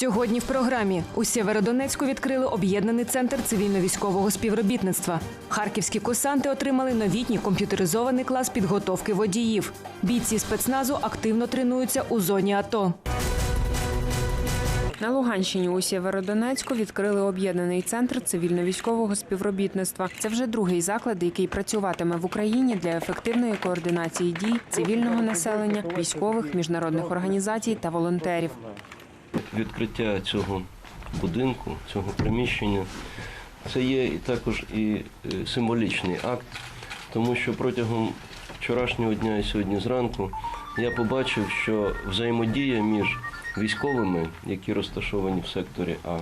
Сьогодні в програмі у Сєвєродонецьку відкрили об'єднаний центр цивільно-військового співробітництва. Харківські курсанти отримали новітній комп'ютеризований клас підготовки водіїв. Бійці спецназу активно тренуються у зоні АТО. На Луганщині у Сєвєродонецьку відкрили об'єднаний центр цивільно-військового співробітництва. Це вже другий заклад, який працюватиме в Україні для ефективної координації дій цивільного населення, військових, міжнародних організацій та волонтерів. Відкриття цього будинку, цього приміщення, це є і також і е, символічний акт, тому що протягом вчорашнього дня і сьогодні зранку я побачив, що взаємодія між військовими, які розташовані в секторі А,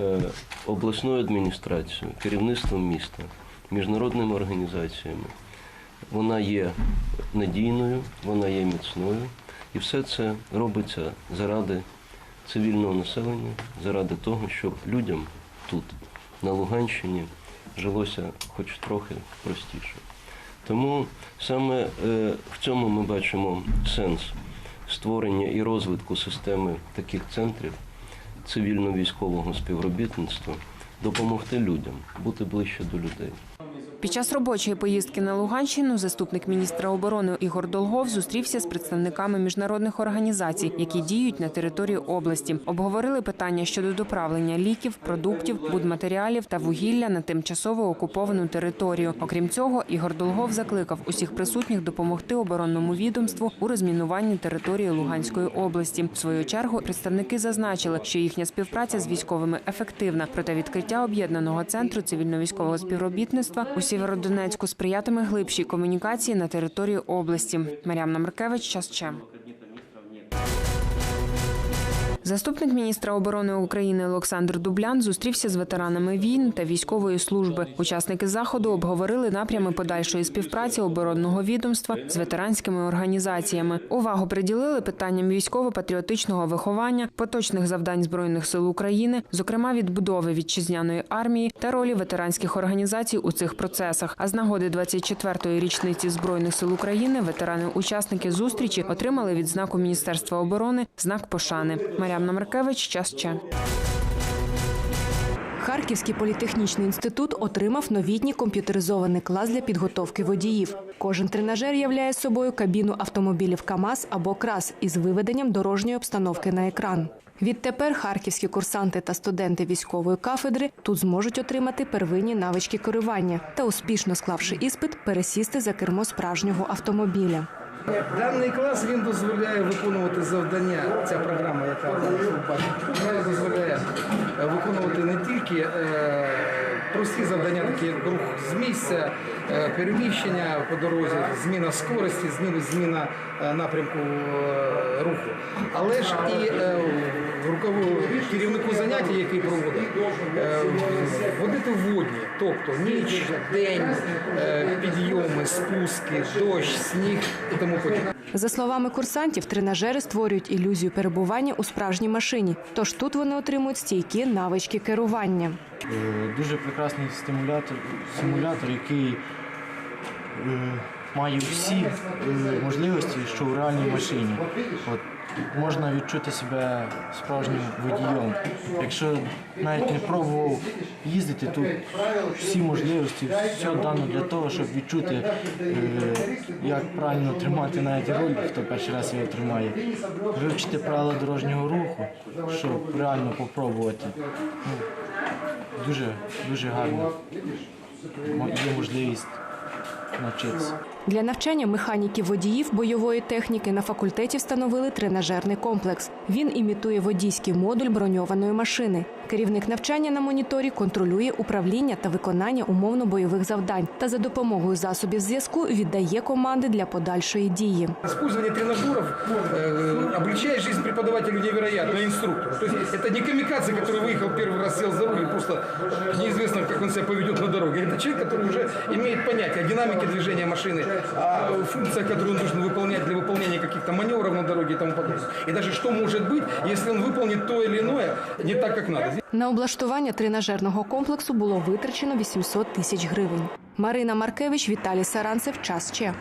е, обласною адміністрацією, керівництвом міста, міжнародними організаціями, вона є надійною, вона є міцною, і все це робиться заради цивільного населення, заради того, щоб людям тут, на Луганщині, жилося хоч трохи простіше. Тому саме е, в цьому ми бачимо сенс створення і розвитку системи таких центрів цивільно-військового співробітництва, допомогти людям, бути ближче до людей. Під час робочої поїздки на Луганщину заступник міністра оборони Ігор Долгов зустрівся з представниками міжнародних організацій, які діють на території області. Обговорили питання щодо доправлення ліків, продуктів, будматеріалів та вугілля на тимчасово окуповану територію. Окрім цього, Ігор Долгов закликав усіх присутніх допомогти оборонному відомству у розмінуванні території Луганської області. В свою чергу представники зазначили, що їхня співпраця з військовими ефективна. Проте відкриття об'єднаного центру цивільно-військового співробітництва у Сєвєродонецьку сприятиме глибшій комунікації на території області. Мар'яна Маркевич, час. Заступник міністра оборони України Олександр Дублян зустрівся з ветеранами війн та військової служби. Учасники заходу обговорили напрями подальшої співпраці оборонного відомства з ветеранськими організаціями. Увагу приділили питанням військово-патріотичного виховання, поточних завдань збройних сил України, зокрема відбудови вітчизняної армії та ролі ветеранських організацій у цих процесах. А з нагоди 24-ї річниці збройних сил України ветерани-учасники зустрічі отримали відзнаку Міністерства оборони знак пошани. Мар'яна Маркевич, час ще. Харківський політехнічний інститут отримав новітній комп'ютеризований клас для підготовки водіїв. Кожен тренажер являє собою кабіну автомобілів КАМАЗ або КРАС із виведенням дорожньої обстановки на екран. Відтепер харківські курсанти та студенти військової кафедри тут зможуть отримати первинні навички керування та, успішно склавши іспит, пересісти за кермо справжнього автомобіля. Даний клас він дозволяє виконувати завдання. Ця програма, яка вона дозволяє е, виконувати не тільки е, прості завдання, такі як рух з місця, е, переміщення по дорозі, зміна скорості, зміна, напрямку руху, але ж і керівнику заняття, який проводить, е, водити водні, тобто ніч, день, е, підйоми, спуски, дощ, сніг і тому подібне. За словами курсантів, тренажери створюють ілюзію перебування у справжній машині. Тож тут вони отримують стійкі навички керування. Е, Дуже прекрасний стимулятор, симулятор, який має всі можливості, що в реальній машині. От, можна відчути себе справжнім водієм. Якщо навіть не пробував їздити, то всі можливості, все дано для того, щоб відчути, е, як правильно тримати навіть руль, хто перший раз його тримає, вивчити правила дорожнього руху, щоб реально попробувати. Ну, дуже, дуже гарно є можливість навчитися. Для навчання механіків водіїв бойової техніки на факультеті встановили тренажерний комплекс. Він імітує водійський модуль броньованої машини. Керівник навчання на моніторі контролює управління та виконання умовно-бойових завдань та за допомогою засобів зв'язку віддає команди для подальшої дії. Использование тренажеров э, облегчает жизнь преподавателю невероятно, инструктору. То есть это не камикадзе, который выехал первый раз, сел за руль, и просто неизвестно, как он себя поведет на дороге. Это человек, который уже имеет понятие о динамике движения машины, о функциях, которые он должен выполнять для выполнения каких-то маневров на дороге и тому подобное. И даже что может быть, если он выполнит то или иное не так, как надо. На облаштування тренажерного комплексу було витрачено 800 тисяч гривень. Марина Маркевич, Віталій Саранцев. Час ще.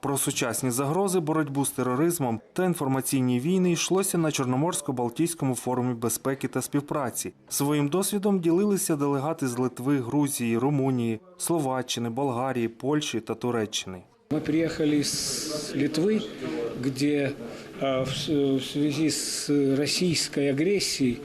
Про сучасні загрози, боротьбу з тероризмом та інформаційні війни йшлося на Чорноморсько-Балтійському форумі безпеки та співпраці. Своїм досвідом ділилися делегати з Литви, Грузії, Румунії, Словаччини, Болгарії, Польщі та Туреччини. Мы приехали с Литвы, где а, в с- в связи с российской агрессией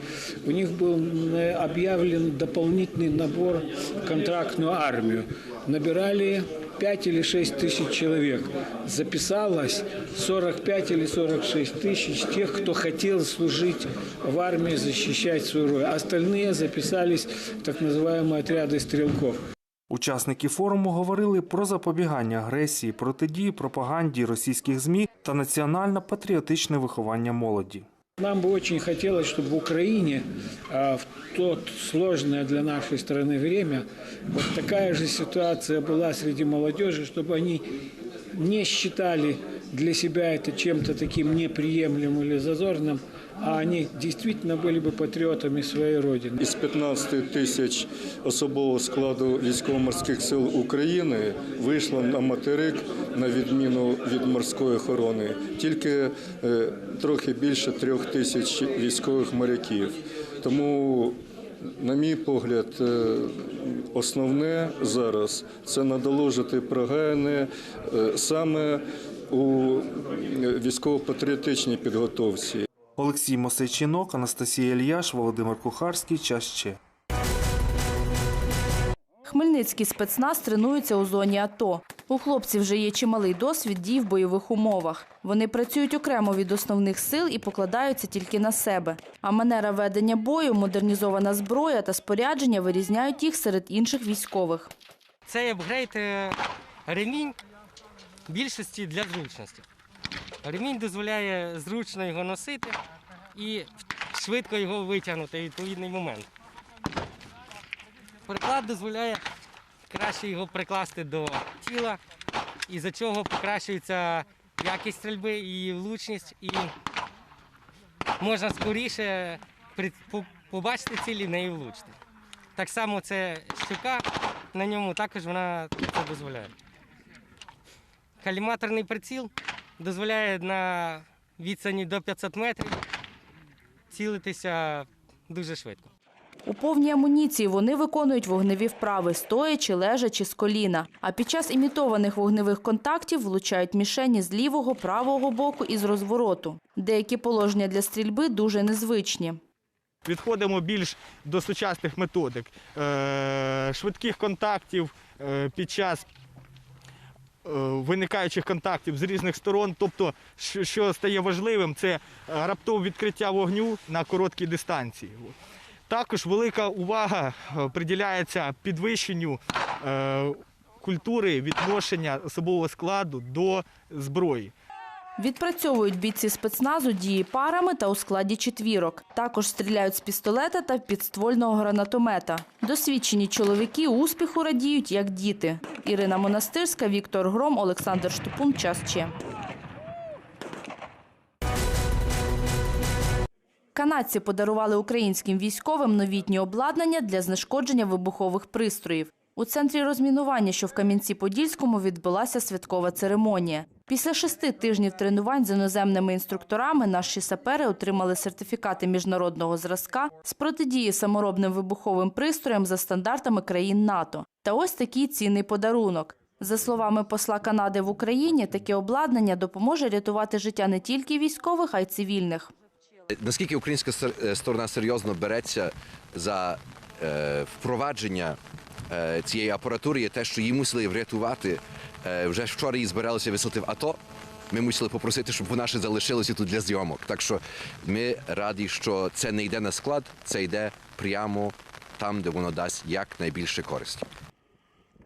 у них был м, объявлен дополнительный набор в контрактную армию. Набирали 5 или 6 тысяч человек. Записалось 45 или 46 тысяч тех, кто хотел служить в армии, защищать свою родину. Остальные записались в так называемые отряды стрелков. Учасники форуму говорили про запобігання агресії, протидії пропаганді російських ЗМІ та національно-патріотичне виховання молоді. Нам бы очень хотелось, чтобы в Украине а, в то сложное для нашей страны время вот такая же ситуация была среди молодежи, чтобы они не считали для себя это чем-то таким неприемлемым или зазорным, а они действительно были бы патриотами своей Родины. Із 15 тисяч особового складу військово-морських сил України вийшло на материк на відміну від морської охорони тільки е, трохи більше трьох тисяч військових моряків. Тому, на мій погляд, е, основне зараз це надоложити прогаяне е, саме у е, військово-патріотичній підготовці. Олексій Мосейчинок, Анастасія Ільяш, Володимир Кухарський. Час ще. Хмельницький спецназ тренується у зоні АТО. У хлопців вже є чималий досвід дій в бойових умовах. Вони працюють окремо від основних сил і покладаються тільки на себе. А манера ведення бою, модернізована зброя та спорядження вирізняють їх серед інших військових. Цей апгрейд е, ремінь більшості для зручності. Ремінь дозволяє зручно його носити і швидко його витягнути в відповідний момент. Приклад дозволяє краще його прикласти до тіла, і за чого покращується якість стрільби і влучність, і можна скоріше побачити ціль і в неї влучити. Так само це щука, на ньому також вона це дозволяє. Каліматорний приціл дозволяє на відстані до 500 метрів цілитися дуже швидко. У повній амуніції вони виконують вогневі вправи, стоячи, лежачи з коліна. А під час імітованих вогневих контактів влучають мішені з лівого, правого боку і з розвороту. Деякі положення для стрільби дуже незвичні. Відходимо більш до сучасних методик, е, швидких контактів е, під час виникаючих контактів з різних сторон. Тобто, що, стає важливим, це е, раптове відкриття вогню на короткій дистанції. Також велика увага е, приділяється підвищенню е, культури відношення особового складу до зброї. Відпрацьовують бійці спецназу дії парами та у складі четвірок. Також стріляють з пістолета та підствольного гранатомета. Досвідчені чоловіки успіху радіють, як діти. Ірина Монастирська, Віктор Гром, Олександр Штупун. Час Че. Канадці подарували українським військовим новітні обладнання для знешкодження вибухових пристроїв. У центрі розмінування, що в Кам'янці-Подільському, відбулася святкова церемонія. Після шести тижнів тренувань з іноземними інструкторами наші сапери отримали сертифікати міжнародного зразка з протидії саморобним вибуховим пристроям за стандартами країн НАТО. Та ось такий цінний подарунок. За словами посла Канади в Україні, таке обладнання допоможе рятувати життя не тільки військових, а й цивільних. Наскільки українська е, сторона серйозно береться за е, впровадження е, цієї апаратури, є те, що її мусили врятувати. Е, вже вчора її збиралися висоти в АТО. Ми мусили попросити, щоб вона ще залишилася тут для зйомок. Так що ми раді, що це не йде на склад, це йде прямо там, де воно дасть якнайбільше користі.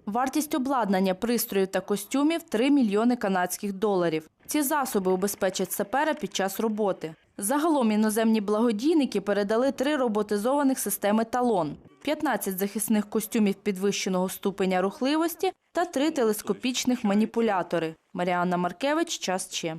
Вартість обладнання, пристроїв та костюмів 3 мільйони канадських доларів. Ці засоби убезпечать сапера під час роботи. Загалом іноземні благодійники передали три роботизованих системи талон, 15 захисних костюмів підвищеного ступеня рухливості та три телескопічних маніпулятори. Маріанна Маркевич, час Че.